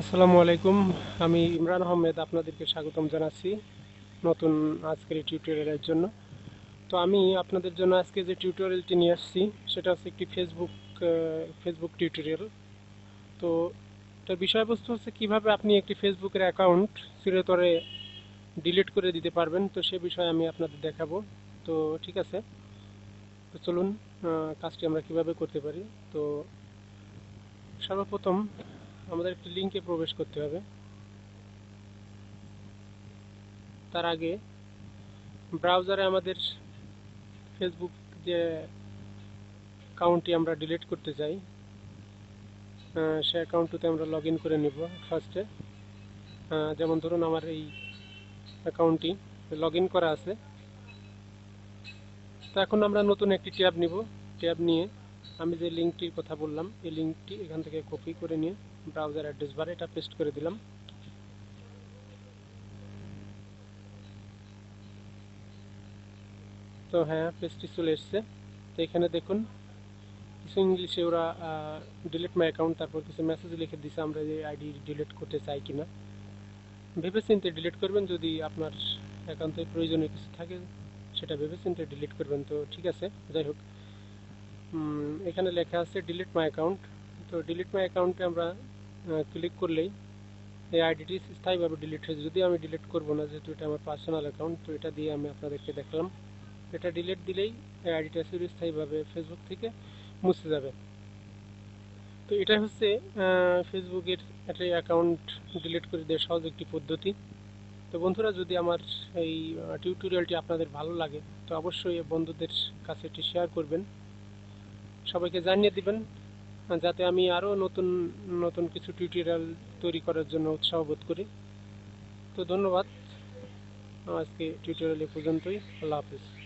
আসসালামু আলাইকুম। আমি ইমরান আহমেদ, আপনাদেরকে স্বাগতম জানাচ্ছি নতুন আজকের টিউটোরিয়ালের জন্য। তো আমি আপনাদের জন্য আজকে যে টিউটোরিয়ালটি নিয়ে আসছি, সেটা হচ্ছে একটি ফেসবুক ফেসবুক টিউটোরিয়াল তো এটার বিষয়বস্তু হচ্ছে কীভাবে আপনি একটি ফেসবুকের অ্যাকাউন্ট চিরতরে ডিলিট করে দিতে পারবেন, তো সে বিষয়ে আমি আপনাদের দেখাবো। তো ঠিক আছে? তো চলুন কাজটি আমরা কীভাবে করতে পারি? তো সর্বপ্রথম আমাদের একটি লিঙ্কে প্রবেশ করতে হবে। তার আগে ব্রাউজারে আমাদের ফেসবুক যে অ্যাকাউন্টটি আমরা ডিলিট করতে চাই সে অ্যাকাউন্টটিতে আমরা লগ ইন করে নিব ফার্স্টে যেমন ধরুন আমার এই অ্যাকাউন্টটি লগ ইন করা আছে। তো এখন আমরা নতুন একটি ট্যাব নিব। ট্যাব নিয়ে আমি যে লিঙ্কটির কথা বললাম, এই লিঙ্কটি এখান থেকে কপি করে নিয়ে ব্রাউজার অ্যাড্রেস বারে এটা পেস্ট করে দিলাম। তো হ্যাঁ পেজটি চলে এসছে। তো এখানে দেখুন, কিছু ইংলিশে ওরা ডিলিট মাই অ্যাকাউন্ট তারপর কিছু মেসেজ লিখে দিছে আমরা যে আইডি ডিলিট করতে চাই কিনা। ভেবে চিন্তে ডিলিট করবেন, যদি আপনার একান্তই প্রয়োজনীয় কিছু থাকে, সেটা ভেবে চিন্তে ডিলিট করবেন। তো ঠিক আছে, যাই হোক। এখানে লেখা আছে ডিলিট মাই অ্যাকাউন্ট তো ডিলিট মাই অ্যাকাউন্টে আমরা ক্লিক করলেই এই আইডিটি স্থায়ীভাবে ডিলিট হয়েছে যদি আমি ডিলিট করব না, যেহেতু এটা আমার পার্সোনাল অ্যাকাউন্ট তো এটা দিয়ে আমি আপনাদেরকে দেখলাম। এটা ডিলিট দিলেই এই আইডিটা চিরস্থায়ীভাবে ফেসবুক থেকে মুছে যাবে। তো এটা হচ্ছে ফেসবুকের একটা অ্যাকাউন্ট ডিলিট করে দেওয়ার সহজ একটি পদ্ধতি। তো বন্ধুরা, যদি আমার এই টিউটোরিয়ালটি আপনাদের ভালো লাগে, তো অবশ্যই বন্ধুদের কাছে এটি শেয়ার করবেন। সবাইকে জানিয়ে দিবেন, যাতে আমি আরও নতুন নতুন কিছু টিউটোরিয়াল তৈরি করার জন্য উৎসাহ বোধ করি। তো ধন্যবাদ। আজকে টিউটোরিয়াল এ পর্যন্তই। আল্লাহ হাফিজ।